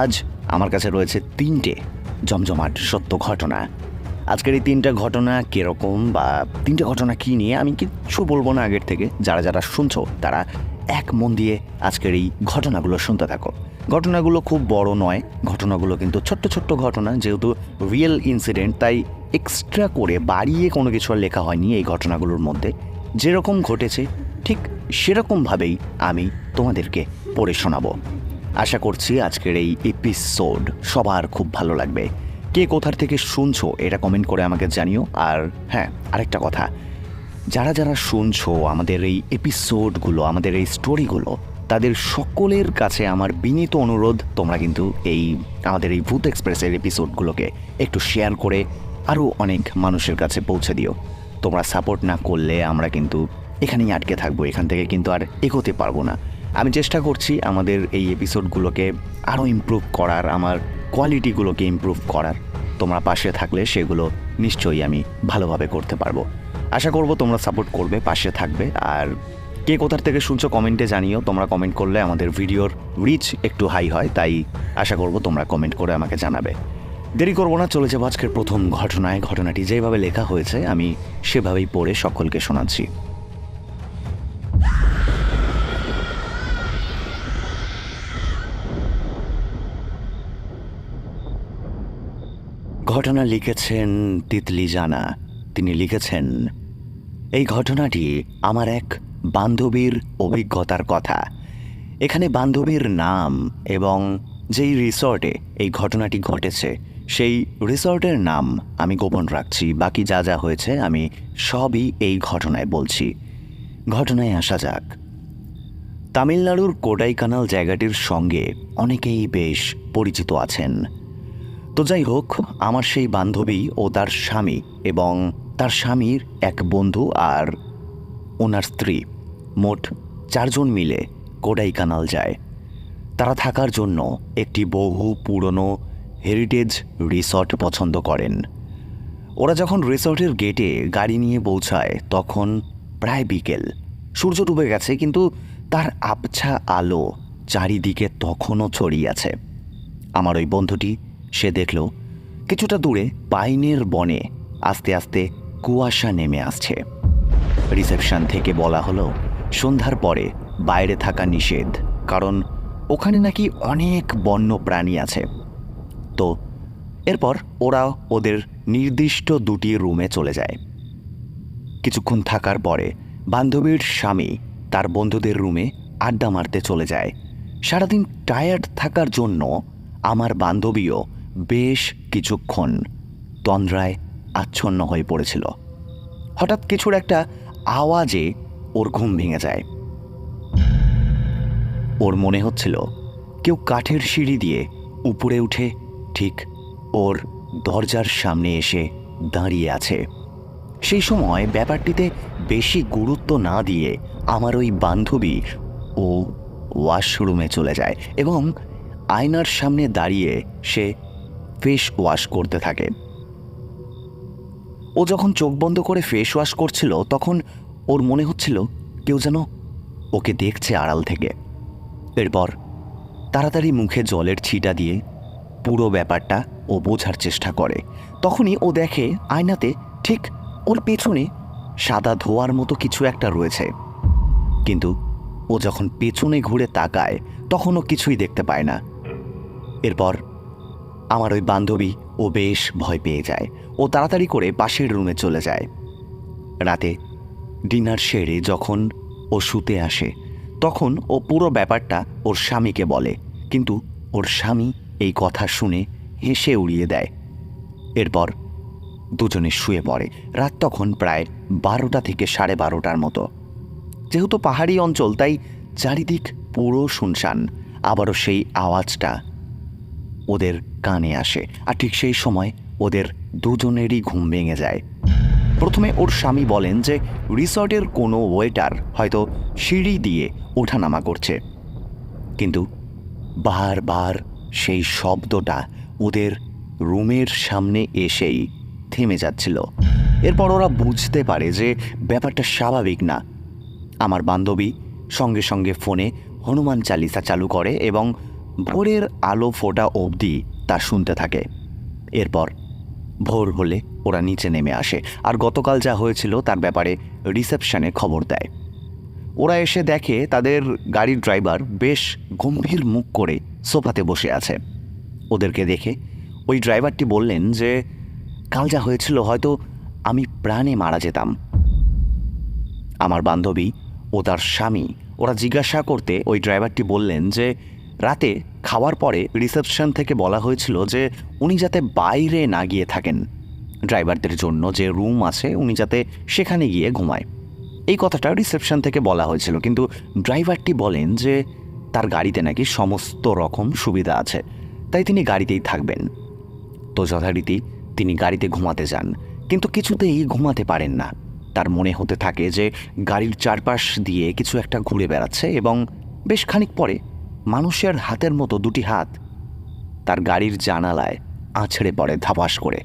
আজ আমার কাছে রয়েছে তিনটে জমজমাট সত্য ঘটনা। আজকের এই তিনটা ঘটনা কীরকম বা তিনটে ঘটনা কী নিয়ে আমি কিচ্ছু বলব না আগের থেকে। যারা যারা শুনছো, তারা এক মন দিয়ে আজকের এই ঘটনাগুলো শুনতে থাকো। ঘটনাগুলো খুব বড় নয়, ঘটনাগুলো কিন্তু ছোট্ট ছোট্ট ঘটনা, যেহেতু রিয়েল ইনসিডেন্ট তাই এক্সট্রা করে বাড়িয়ে কোনো কিছু আর লেখা হয়নি এই ঘটনাগুলোর মধ্যে। যেরকম ঘটেছে, ঠিক সেরকমভাবেই আমি তোমাদেরকে পড়ে শোনাবো। আশা করছি আজকের এই এপিসোড সবার খুব ভালো লাগবে। কে কোথার থেকে শুনছো এটা কমেন্ট করে আমাকে জানিও। আর হ্যাঁ আরেকটা কথা, যারা যারা শুনছো আমাদের এই এপিসোডগুলো আমাদের এই স্টোরিগুলো তাদের সকলের কাছে আমার বিনীত অনুরোধ, তোমরা কিন্তু এই, আমাদের এই ভূত এক্সপ্রেসের এপিসোডগুলোকে একটু শেয়ার করে আরও অনেক মানুষের কাছে পৌঁছে দিও। তোমরা সাপোর্ট না করলে আমরা কিন্তু এখানেই আটকে থাকব, এখান থেকে কিন্তু আর এগোতে পারব না। আমি চেষ্টা করছি আমাদের এই এপিসোডগুলোকে আরও ইমপ্রুভ করার, আমার কোয়ালিটিগুলোকে ইমপ্রুভ করার। তোমরা পাশে থাকলে সেগুলো নিশ্চয়ই আমি ভালোভাবে করতে পারব। আশা করব তোমরা সাপোর্ট করবে, পাশে থাকবে। আর কে কোথার থেকে শুনছো কমেন্টে জানিও। তোমরা কমেন্ট করলে আমাদের ভিডিওর রিচ একটু হাই হয়, তাই আশা করব তোমরা কমেন্ট করে আমাকে জানাবে। দেরি করব না, চলে যাব আজকের প্রথম ঘটনায়। ঘটনাটি যেভাবে লেখা হয়েছে, আমি সেভাবেই পড়ে সকলকে শোনাচ্ছি। ঘটনা লিখেছেন তিতলি জানা। তিনি লিখেছেন, এই ঘটনাটি আমার এক বান্ধবীর অভিজ্ঞতার কথা। এখানে বান্ধবীর নাম এবং যেই রিসর্টে এই ঘটনাটি ঘটেছে, সেই রিসর্টের নাম আমি গোপন রাখছি। বাকি যা যা হয়েছে আমি সবই এই ঘটনায় বলছি। ঘটনায় আসা যাক। তামিলনাড়ুর কোডাইকানাল জায়গাটির সঙ্গে অনেকেই বেশ পরিচিত আছেন। তো যাই হোক, আমার সেই বান্ধবী ও তার স্বামী এবং তার স্বামীর এক বন্ধু আর ওনার স্ত্রী মোট চারজন মিলে কোডাইকানাল যায়। তারা থাকার জন্য একটি বহু পুরনো হেরিটেজ রিসর্ট পছন্দ করেন। ওরা যখন রিসর্টের গেটে গাড়ি নিয়ে পৌঁছায়, তখন প্রায় বিকেল। সূর্য ডুবে গেছে, কিন্তু তার আবছা আলো চারিদিকে তখনও ছড়িয়ে আছে। আমার ওই বন্ধুটি সে দেখল কিছুটা দূরে পাইনের বনে আস্তে আস্তে কুয়াশা নেমে আসছে। রিসেপশন থেকে বলা হলো, সন্ধ্যার পরে বাইরে থাকা নিষেধ, কারণ ওখানে নাকি অনেক বন্য প্রাণী আছে। তো এরপর ওরা ওদের নির্দিষ্ট দুটি রুমে চলে যায়। কিছুক্ষণ থাকার পরে বান্ধবীর স্বামী তার বন্ধুদের রুমে আড্ডা মারতে চলে যায়। সারাদিন টায়ার্ড থাকার জন্য আমার বান্ধবীও বেশ কিছুক্ষণ তন্দ্রায় আচ্ছন্ন হয়ে পড়েছিল। হঠাৎ কিছুর একটা আওয়াজে ওর ঘুম ভেঙে যায়। ওর মনে হচ্ছিল কেউ কাঠের সিঁড়ি দিয়ে উপরে উঠে ঠিক ওর দরজার সামনে এসে দাঁড়িয়ে আছে। সেই সময় ব্যাপারটিতে বেশি গুরুত্ব না দিয়ে আমার ওই বান্ধবী ও ওয়াশরুমে চলে যায় এবং আয়নার সামনে দাঁড়িয়ে সে ফেস ওয়াশ করতে থাকে। ও যখন চোখ বন্ধ করে ফেস ওয়াশ করছিল, তখন ওর মনে হচ্ছিল কেউ যেন ওকে দেখছে আড়াল থেকে। এরপর তাড়াতাড়ি মুখে জলের ছিটা দিয়ে পুরো ব্যাপারটা ও বোঝার চেষ্টা করে। তখনই ও দেখে আয়নাতে ঠিক ওর পেছনে সাদা ধোয়ার মতো কিছু একটা রয়েছে। কিন্তু ও যখন পেছনে ঘুরে তাকায় তখনও কিছুই দেখতে পায় না। এরপর আমার ওই বান্ধবী ও বেশ ভয় পেয়ে যায়। ও তাড়াতাড়ি করে পাশের রুমে চলে যায়। রাতে ডিনার সেরে যখন ও শুতে আসে, তখন ও পুরো ব্যাপারটা ওর স্বামীকে বলে। কিন্তু ওর স্বামী এই কথা শুনে হেসে উড়িয়ে দেয়। এরপর দুজনে শুয়ে পড়ে। রাত তখন প্রায় বারোটা থেকে সাড়ে বারোটার মতো। যেহেতু পাহাড়ি অঞ্চল, তাই চারিদিক পুরো শুনশান। আবারও সেই আওয়াজটা ওদের কানে আসে। আর ঠিক সেই সময় ওদের দুজনেরই ঘুম ভেঙে যায়। প্রথমে ওর স্বামী বলেন যে, রিসর্টের কোনো ওয়েটার হয়তো সিঁড়ি দিয়ে ওঠানামা করছে। কিন্তু বারবার সেই শব্দটা ওদের রুমের সামনে এসেই থেমে যাচ্ছিল। এরপর ওরা বুঝতে পারে যে, ব্যাপারটা স্বাভাবিক না। আমার বান্ধবী সঙ্গে সঙ্গে ফোনে হনুমান চালিসা চালু করে এবং ভোরের আলো ফোটা অবধি তা শুনতে থাকে। এরপর ভোর হলে ওরা নিচে নেমে আসে আর গতকাল যা হয়েছিল তার ব্যাপারে রিসেপশনে খবর দেয়। ওরা এসে দেখে তাদের গাড়ির ড্রাইভার বেশ গম্ভীর মুখ করে সোফাতে বসে আছে। ওদেরকে দেখে ওই ড্রাইভারটি বললেন যে, কাল যা হয়েছিল হয়তো আমি প্রাণে মারা যেতাম। আমার বান্ধবী ও তার স্বামী, ওরা জিজ্ঞাসা করতে ওই ড্রাইভারটি বললেন যে রাতে খাওয়ার পরে রিসেপশন থেকে বলা হয়েছিল যে উনি যাতে বাইরে না গিয়ে থাকেন। ড্রাইভারদের জন্য যে রুম আছে, উনি যাতে সেখানে গিয়ে ঘুমায়। এই কথাটা রিসেপশন থেকে বলা হয়েছিল, কিন্তু ড্রাইভারটি বলেন যে তার গাড়িতে নাকি সমস্ত রকম সুবিধা আছে, তাই তিনি গাড়িতেই থাকবেন। তো যথারীতি তিনি গাড়িতে ঘুমাতে যান, কিন্তু কিছুতেই ঘুমাতে পারেন না। তার মনে হতে থাকে যে গাড়ির চারপাশ দিয়ে কিছু একটা ঘুরে বেড়াচ্ছে এবং বেশ খানিক পরে মানুষের হাতের মতো দুটি হাত তার গাড়ির জানালায় আছড়ে পড়ে ধাপাস করে।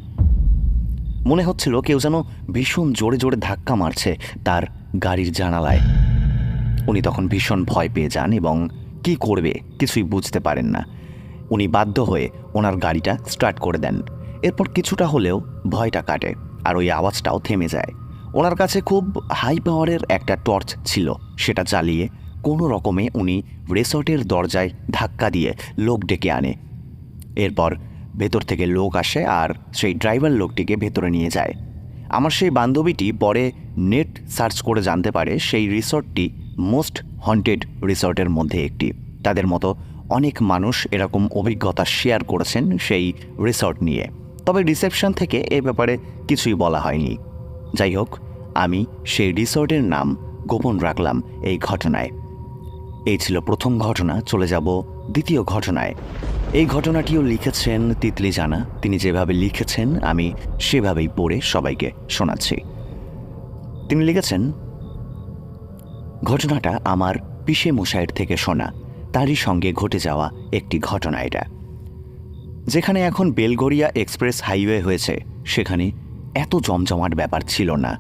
মনে হচ্ছিল কেউ যেন ভীষণ জোরে জোরে ধাক্কা মারছে তার গাড়ির জানালায়। উনি তখন ভীষণ ভয় পেয়ে যান এবং কি করবে কিছুই বুঝতে পারেন না। উনি বাধ্য হয়ে ওনার গাড়িটা স্টার্ট করে দেন। এরপর কিছুটা হলেও ভয়টা কাটে আর ওই আওয়াজটাও থেমে যায়। ওনার কাছে খুব হাই পাওয়ারের একটা টর্চ ছিল, সেটা চালিয়ে কোনো রকমে উনি রেসর্টের দরজায় ধাক্কা দিয়ে লোক ডেকে আনে। এরপর ভেতর থেকে লোক আসে আর সেই ড্রাইভার লোকটিকে ভেতরে নিয়ে যায়। আমার সেই বান্ধবীটি পরে নেট সার্চ করে জানতে পারে সেই রিসর্টটি মোস্ট হন্টেড রিসর্টের মধ্যে একটি। তাদের মতো অনেক মানুষ এরকম অভিজ্ঞতা শেয়ার করেছেন সেই রিসর্ট নিয়ে। তবে রিসেপশন থেকে এ ব্যাপারে কিছুই বলা হয়নি। যাই হোক, আমি সেই রিসর্টের নাম গোপন রাখলাম এই ঘটনায়। এই ছিল প্রথম ঘটনা, চলে যাব দ্বিতীয় ঘটনায়। এই ঘটনাটিও লিখেছেন তিতলি জানা। তিনি যেভাবে লিখেছেন, আমি সেভাবেই পড়ে সবাইকে শোনাচ্ছি। তিনি লিখেছেন, ঘটনাটা আমার পিসে মশাইয়ের থেকে শোনা। তারই সঙ্গে ঘটে যাওয়া একটি ঘটনা এটা। যেখানে এখন বেলগড়িয়া এক্সপ্রেস হাইওয়ে হয়েছে, সেখানে এত জমজমাট ব্যাপার ছিল না।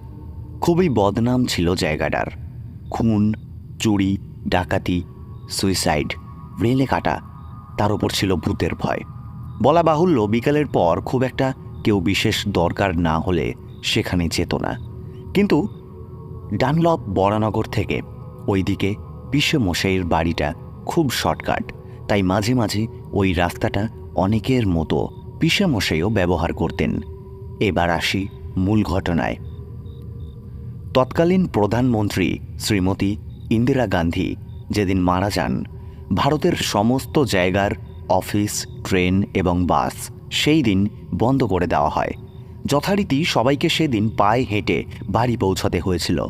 খুবই বদনাম ছিল জায়গাটার। খুন, চুরি ডাকাতি সুইসাইড রেলে কাটা, তার উপর ছিল ভূতের ভয়। বলা বাহুল্য, বিকালের পর খুব একটা কেউ বিশেষ দরকার না হলে সেখানে যেত না। কিন্তু ডানলপ বরানগর থেকে ওইদিকে বিশ্বমশাইয়ের বাড়িটা খুব শর্টকাট, তাই মাঝে মাঝে ওই রাস্তাটা অনেকের মতো পিসামশাইও ব্যবহার করতেন। এবার আসি মূল ঘটনায়। তৎকালীন প্রধানমন্ত্রী শ্রীমতী ইন্দিরা গান্ধী যেদিন মারা যান, ভারতের সমস্ত জায়গার অফিস, ট্রেন এবং বাস সেই দিন বন্ধ করে দেওয়া হয়। যথারীতি সবাইকে সেদিন পায়ে হেঁটে বাড়ি পৌঁছাতে হয়েছিল।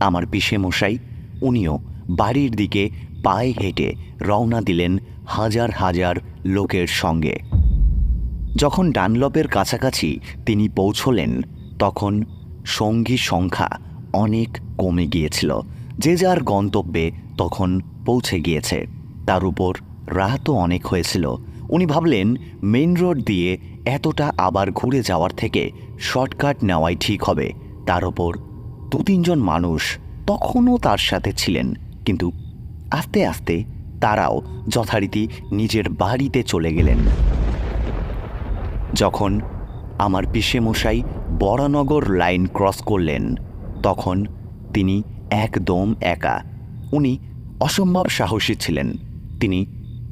আমার পিসে মশাই উনিও বাড়ির দিকে পায়ে হেঁটে রওনা দিলেন হাজার হাজার লোকের সঙ্গে। যখন ডানলপের কাছাকাছি তিনি পৌঁছলেন, তখন সঙ্গী সংখ্যা অনেক কমে গিয়েছিল। যে যার গন্তব্যে তখন পৌঁছে গিয়েছে। তার উপর রাতও অনেক হয়েছিল। উনি ভাবলেন, মেইন রোড দিয়ে এতটা আবার ঘুরে যাওয়ার থেকে শর্টকাট নেওয়াই ঠিক হবে। তার ওপর দু তিনজন মানুষ তখনও তার সাথে ছিলেন। কিন্তু আস্তে আস্তে তারাও যথারীতি নিজের বাড়িতে চলে গেলেন। যখন আমার পিসেমশাই বরানগর লাইন ক্রস করলেন, তখন তিনি একদম একা। উনি অসম্ভব সাহসী ছিলেন। তিনি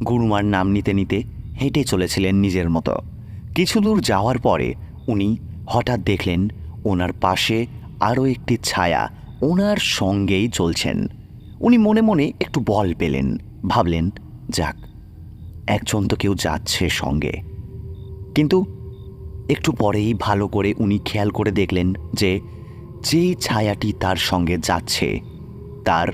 গুরুমার নাম নিতে নিতে হেঁটে চলেছিলেন নিজের মতো। কিছু দূর যাওয়ার পরে উনি হঠাৎ দেখলেন ওনার পাশে আরও একটি ছায়া ওনার সঙ্গেই চলছেন। উনি মনে মনে একটু বল পেলেন, ভাবলেন, যাক, একজন তো কেউ যাচ্ছে সঙ্গে। কিন্তু একটু পরেই ভালো করে উনি খেয়াল করে দেখলেন যে যেই ছায়াটি তার সঙ্গে যাচ্ছে, তার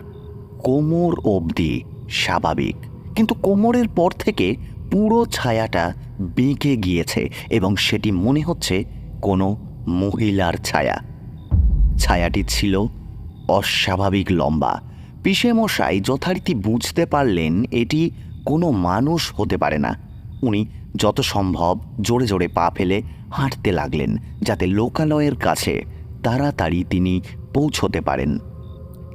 কোমর অবধি স্বাভাবিক। কিন্তু কোমরের পর থেকে পুরো ছায়াটা বেঁকে গিয়েছে এবং সেটি মনে হচ্ছে কোনো মহিলার ছায়া। ছায়াটি ছিল অস্বাভাবিক লম্বা। পিসে মশাই যথারীতি বুঝতে পারলেন এটি কোনো মানুষ হতে পারে না। উনি যত সম্ভব জোরে জোরে পা ফেলে হাঁটতে লাগলেন, যাতে লোকালয়ের কাছে তাড়াতাড়ি তিনি পৌঁছতে পারেন।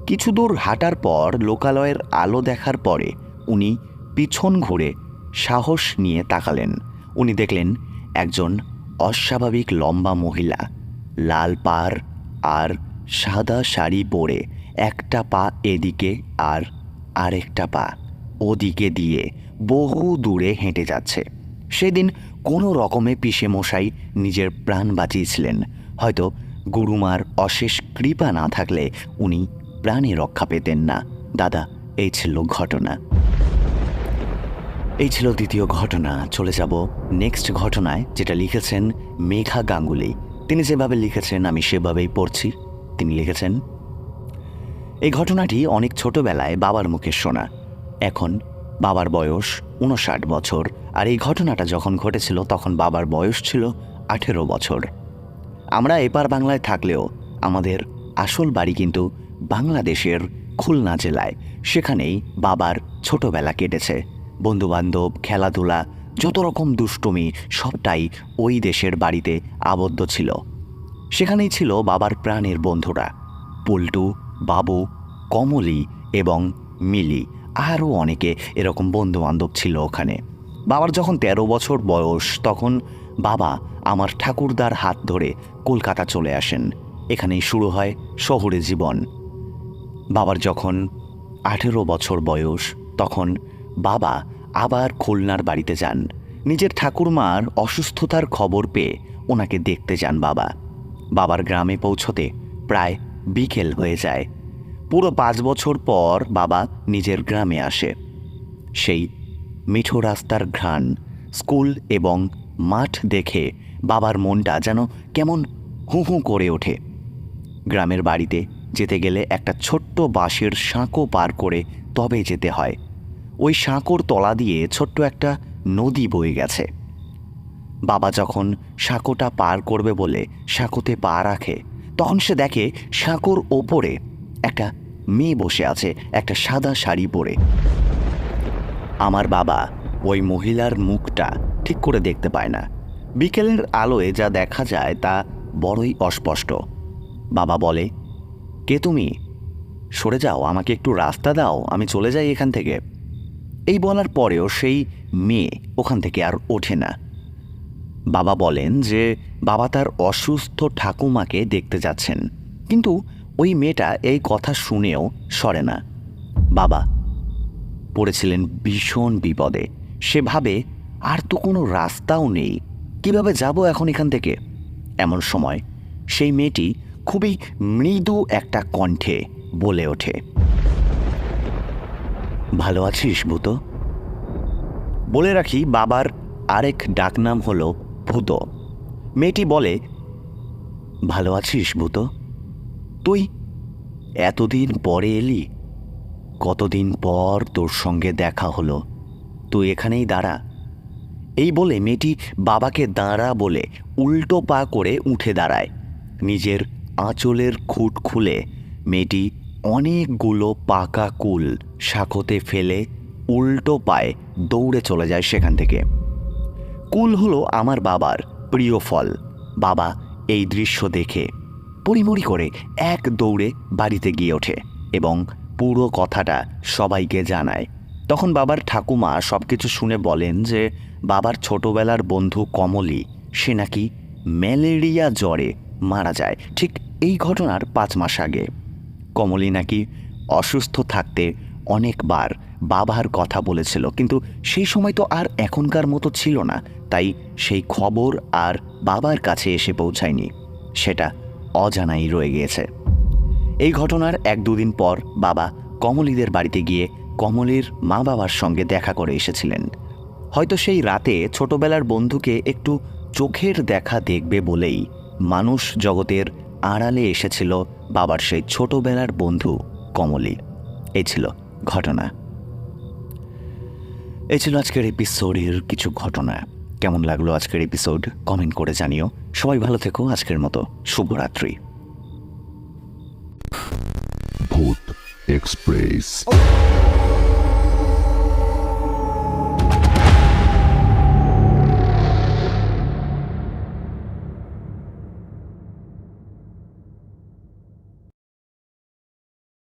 কিছু দূর হাঁটার পর লোকালয়ের আলো দেখার পরে উনি পিছন ঘুরে সাহস নিয়ে তাকালেন। উনি দেখলেন একজন অস্বাভাবিক লম্বা মহিলা, লাল পার আর সাদা শাড়ি পরে একটা পা এদিকে আর আরেকটা পা ওদিকে দিয়ে বহু দূরে হেঁটে যাচ্ছে। সেদিন কোনো রকমে পিসে মশাই নিজের প্রাণ বাঁচিয়েছিলেন। হয়তো গুরুমার অশেষ কৃপা না থাকলে উনি প্রাণে রক্ষা পেতেন না। দাদা, এই ছিল ঘটনা। এই ছিল দ্বিতীয় ঘটনা। চলে যাব নেক্সট ঘটনায়, যেটা লিখেছেন মেঘা গাঙ্গুলি। তিনি যেভাবে লিখেছেন, আমি সেভাবেই পড়ছি। তিনি লিখেছেন, এই ঘটনাটি অনেক ছোটবেলায় বাবার মুখে শোনা। এখন বাবার বয়স উনষাট বছর। আর এই ঘটনাটা যখন ঘটেছিল, তখন বাবার বয়স ছিল আঠেরো বছর। আমরা এপার বাংলায় থাকলেও আমাদের আসল বাড়ি কিন্তু বাংলাদেশের খুলনা জেলায়। সেখানেই বাবার ছোটবেলা কেটেছে। বন্ধুবান্ধব, খেলাধুলা, যত রকম দুষ্টুমি, সবটাই ওই দেশের বাড়িতে আবদ্ধ ছিল। সেখানেই ছিল বাবার প্রাণের বন্ধুরা। পল্টু, বাবু, কমলি এবং মিলি। আরও অনেকে এরকম বন্ধুবান্ধব ছিল ওখানে। বাবার যখন তেরো বছর বয়স, তখন বাবা আমার ঠাকুরদার হাত ধরে কলকাতা চলে আসেন। এখানেই শুরু হয় শহুরে জীবন। বাবার যখন আঠেরো বছর বয়স, তখন বাবা আবার খুলনার বাড়িতে যান। নিজের ঠাকুরমার অসুস্থতার খবর পেয়ে ওনাকে দেখতে যান বাবা। বাবার গ্রামে পৌঁছতে প্রায় বিকেল হয়ে যায়। পুরো পাঁচ বছর পর বাবা নিজের গ্রামে আসে। সেই মিঠো রাস্তার ঘ্রাণ, স্কুল এবং মাঠ দেখে বাবার মনটা যেন কেমন হু হু করে ওঠে। গ্রামের বাড়িতে যেতে গেলে একটা ছোট্ট বাঁশের সাঁকো পার করে তবে যেতে হয়। ওই সাঁকোর তলা দিয়ে ছোট্ট একটা নদী বয়ে গেছে। বাবা যখন সাঁকোটা পার করবে বলে সাঁকোতে পা রাখে, তখন সে দেখে সাঁকোর ওপরে একটা মেয়ে বসে আছে, একটা সাদা শাড়ি পরে। আমার বাবা ওই মহিলার মুখটা ঠিক করে দেখতে পায় না। বিকেলের আলোয় যা দেখা যায় তা বড়ই অস্পষ্ট। বাবা বলে, কে তুমি? সরে যাও, আমাকে একটু রাস্তা দাও, আমি চলে যাই এখান থেকে। এই বলার পরেও সেই মেয়ে ওখান থেকে আর ওঠে না। বাবা বলেন যে, বাবা তার অসুস্থ ঠাকুমাকে দেখতে যাচ্ছেন, কিন্তু ওই মেয়েটা এই কথা শুনেও সরে না। বাবা পড়েছিলেন ভীষণ বিপদে। সে ভাবে, আর তো কোনো রাস্তাও নেই কীভাবে যাব এখন এখান থেকে? এমন সময় সেই মেয়েটি খুবই মৃদু একটা কণ্ঠে বলে ওঠে, ভালো আছিস ভূত? বলে রাখি বাবার আরেক ডাকনাম হলো ভূত। মেয়েটি বলে, ভালো আছিস ভূত? তুই এতদিন পরে এলি, কতদিন পর তোর সঙ্গে দেখা হলো? তুই এখানেই দাঁড়া এই বলে মেয়েটি বাবাকে দাঁড়া বলে উল্টো পা করে উঠে দাঁড়ায়। নিজের আঁচলের খুঁট খুলে মেয়েটি অনেকগুলো পাকা কুল শাখতে ফেলে উল্টো পায়ে দৌড়ে চলে যায় সেখান থেকে। কুল হলো আমার বাবার প্রিয় ফল। বাবা এই দৃশ্য দেখে পরিমরি করে এক দৌড়ে বাড়িতে গিয়ে ওঠে এবং পুরো কথাটা সবাইকে জানায়। তখন বাবার ঠাকুমা সব কিছু শুনে বলেন যে বাবার ছোটবেলার বন্ধু কমলি, সে নাকি ম্যালেরিয়া জ্বরে মারা যায়। ঠিক এই ঘটনার পাঁচ মাস আগে। কমলি নাকি অসুস্থ থাকতে অনেকবার বাবার কথা বলেছিল, কিন্তু সেই সময় তো আর এখনকার মতো ছিল না, তাই সেই খবর আর বাবার কাছে এসে পৌঁছায়নি। সেটা অজানাই রয়ে গিয়েছে। এই ঘটনার এক দুদিন পর বাবা কমলিদের বাড়িতে গিয়ে কমলির মা বাবার সঙ্গে দেখা করে এসেছিলেন। হয়তো সেই রাতে ছোটবেলার বন্ধুকে একটু চোখের দেখা দেখবে বলেই মানুষ জগতের আড়ালে এসেছিল বাবার সেই ছোটবেলার বন্ধু কমলি। এই ছিল ঘটনা। এই ছিল আজকের এপিসোডের কিছু ঘটনা। কেমন লাগল আজকের এপিসোড কমেন্ট করে জানিও। সবাই ভালো থেকো। আজকের মতো শুভরাত্রি। ভূত এক্সপ্রেস।